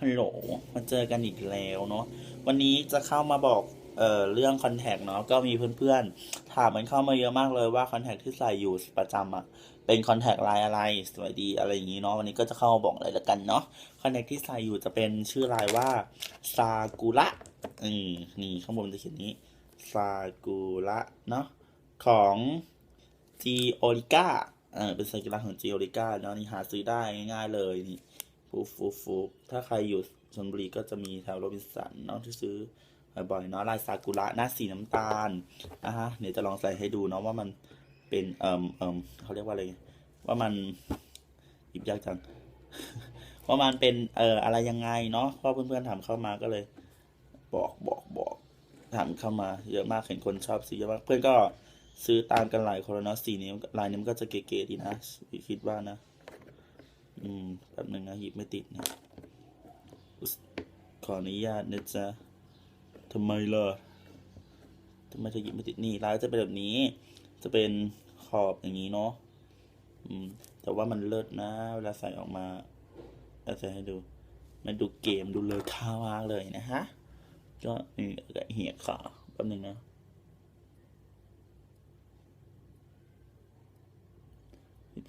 ฮัลโหล มาเจอกันอีกแล้วเนาะ วันนี้จะเข้ามาบอกเอ่อเรื่องคอนแทคเนาะ ก็มีเพื่อนๆ ถามมันเข้ามาเยอะมากเลยว่าคอนแทคที่ใส่อยู่ประจำอะเป็นคอนแทคลายอะไรสวยดีอะไรอย่างนี้เนาะ วันนี้ก็จะเข้ามาบอกเลยละกันเนาะ คอนแทคที่ใส่อยู่จะเป็นชื่อลายว่าซากุระ อืม นี่ข้างบนมันจะเขียนนี้ซากุระเนาะ ของจีโอริก้าเออเป็นซากุระของจีโอริก้าเนาะ นี่หาซื้อได้ง่ายๆเลยนี่ ฟูฟูฟูถ้าใครอยู่ชนบุรีก็จะมีแถวโรบินสันเนาะที่ซื้อบ่อยๆเนาะลายซากุระหน้าสีน้ำตาลนะฮะเดี๋ยวจะลองใส่ให้ดูเนาะว่ามันเป็นเอ่มเอ่มเขาเรียกว่าอะไรว่ามันหยิบยากจังว่ามันเป็นเอ่ออะไรยังไงเนาะเพราะเพื่อนๆถามเข้ามาก็เลย บอกบอกบอกถามเข้ามา เยอะมากเห็นคนชอบซื้อเยอะมากเพื่อนก็ซื้อตามกันหลายคนแล้วเนาะสีนี้ลายนี้มันก็จะเก๋ๆดีนะคิดว่านะ อืมแป๊บหนึ่งนะหยิบไม่ติดนะอุ๊ยขออนุญาตนะจ๊ะทำไมล่ะทำไมเธอหยิบไม่ติดนี่ลายจะเป็นแบบนี้ จะเป็นขอบอย่างนี้เนาะอืม แต่ว่ามันเลิศนะ เวลาใส่ออกมาเอาใส่ให้ดู มันดูเกมดูเลอค่ามากเลยนะฮะ ก็นี่ก็เหียขาแป๊บหนึ่งนะ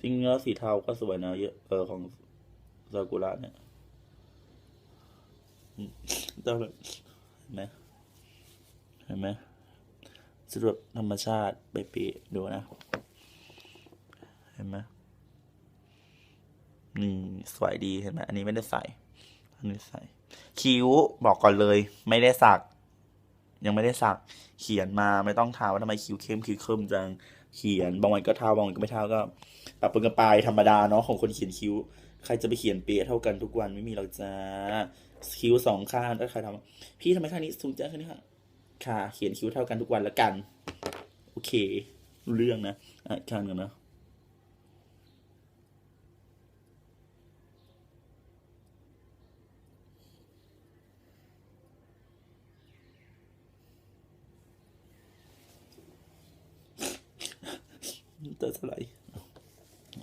จริงแล้วสีเทาก็สวยนะเยอะเออของซากุระเนี่ยเจ้าเลยเห็นไหมเห็นไหมสรุปธรรมชาติไปปีดูนะ เห็นไหมนี่สวยดีเห็นไหมอันนี้ไม่ได้ใส่ อันนี้ใส่ คิ้วบอกก่อนเลย ไม่ได้สัก ยังไม่ได้สัก เขียนมาไม่ต้องทาว่าทำไมคิ้วเข้มคิ้วเข้มจัง เขียน บางวันก็เท่าบางวันก็ไม่เท่าก็ปรับปรุงกันไปธรรมดาเนาะของคนเขียนคิ้ว ใครจะไปเขียนเป๊ะเท่ากันทุกวันไม่มีหรอกจ้าคิ้วสองข้างถ้าใครทำพี่ทำไมข้างนี้สูงจังข้างนี้ค่ะค่ะ เขียนคิ้วเท่ากันทุกวันแล้วกัน โอเค เรื่องนะอะอีกข้างหนึ่งนะเตอร์เท่าไหร่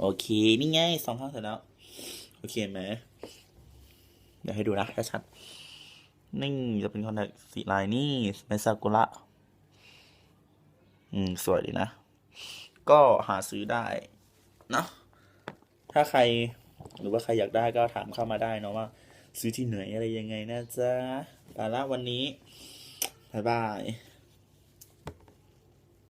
โอเค นี่ไงสองข้างเสร็จแล้ว โอเคไหมเดี๋ยวให้ดูนะชัดๆนี่จะเป็นคอนแทคสีลายนี่เมซากุระอืม สวยดีนะ ก็หาซื้อได้เนาะถ้าใครหรือว่าใครอยากได้ก็ถามเข้ามาได้เนาะว่า ซื้อที่ไหนอะไรยังไงนะจ๊ะแต่ละวันนี้ บ๊ายบาย